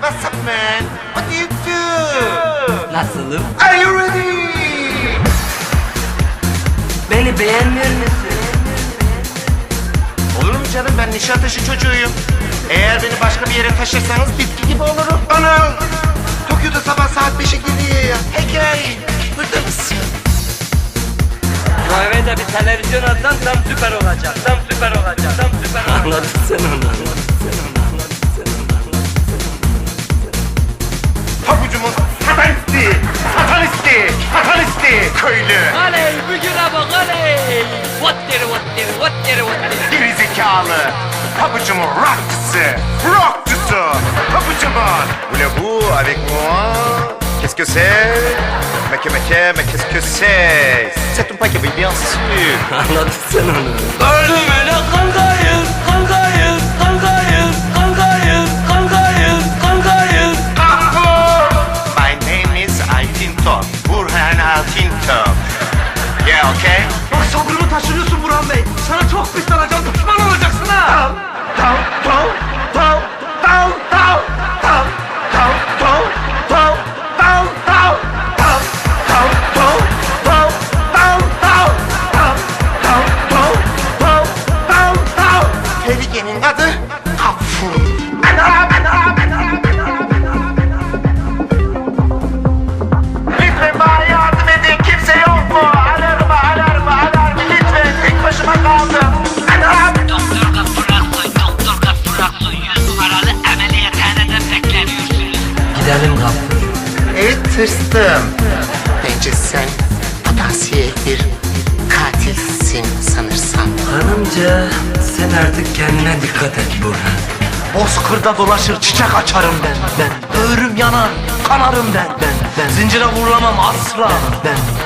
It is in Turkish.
man. What do you do? Nasılım? Are you ready? Beni beğenmiyor musun? Olur mu canım ben Nişantaşı çocuğuyum. Eğer beni başka bir yere taşırsanız bitki gibi olurum. Ana! Tokyo'da sabah saat 5'e geliyor ya. Hey gay, burada mısın? Bu eve de bir televizyon alsam tam süper olacak. Tam süper olacak. Tam süper olacak. Anladın sen onu. Anladın sen onu. Gerizekalı. Pabucumun rockçısı, rockçısı. Pabucumun. Voulez-vous avec moi? Qu'est-ce que c'est? Mais que, mais que, mais qu'est-ce que c'est? C'est un paquet, bien sûr. Anladın sen onu. Ölümüne kankayız, kankayız, kankayız, kankayız, kankayız, kankayız. My name is Altinto. Burhan Altinto. Yeah, okay? Bak sabrımı taşırıyorsun Burhan Bey. Sana çok pis alacağım. Tehlikenin adı Gafur. Ana, ana, ana, ana, Lütfen bana yardım edin. Kimse yok mu? Alarmı, alarmı, alarmı. Lütfen tek başıma kaldım. Ana, Doktor Gaffur Doktor Gaffur Yüz numaralı ameliyathanede bekleniyorsunuz. Gidelim kapı. Evet tırstım. Bence sen potansiyel bir katilsin sanırsam. Hanımca sen artık kendine dikkat et Burhan. Bozkırda dolaşır çiçek açarım ben. Ben. Böğrüm yanar. Kanarım ben. Ben. Ben. Zincire vurulamam asla. Ben.